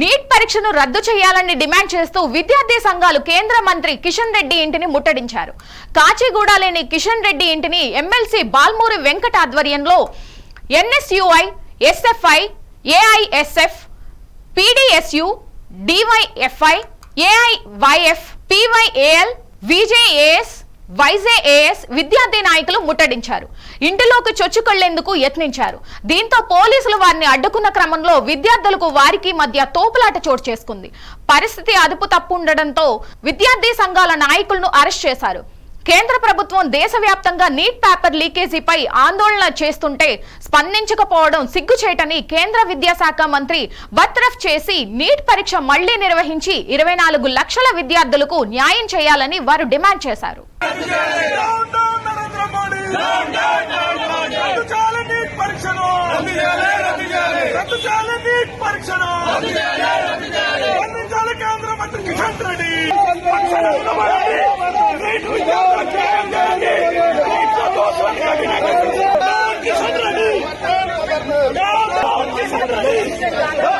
Neat పరీక్షను రద్దు చేయాలని డిమాండ్ చేస్తూ విద్యార్థి సంఘాలు కేంద్ర మంత్రి కిషన్ రెడ్డి ఇంటిని ముట్టడించారు. కాచిగూడలేని కిషన్ రెడ్డి ఇంటిని ఎమ్మెల్సీ బాల్మూరి వెంకట ఆధ్వర్యంలో NSUI SFI AISF PDSU DYFI AIYF PYAL VJAS YJAS విద్యార్థి నాయకులు ముట్టడించారు. ఇంటిలోకి చొచ్చుకెళ్ళేందుకు యత్నించారు. దీంతో పోలీసులు వారిని అడ్డుకున్న క్రమంలో విద్యార్థులకు వారికి మధ్య తోపులాట చోటు చేసుకుంది. పరిస్థితి అదుపు తప్పుండడంతో విద్యార్థి సంఘాల నాయకులను అరెస్ట్ చేశారు. కేంద్ర ప్రభుత్వం దేశవ్యాప్తంగా నీట్ పేపర్ లీకేజీపై ఆందోళన చేస్తుంటే స్పందించకపోవడం సిగ్గుచేటని కేంద్ర విద్యాశాఖ మంత్రి బత్రఫ్ చేసి నీట్ పరీక్ష మళ్ళీ నిర్వహించి ఇరవై నాలుగు లక్షల విద్యార్థులకు న్యాయం చేయాలని వారు డిమాండ్ చేశారు. పరీక్షను ¡Vamos! ¡Vamos! ¡Vamos!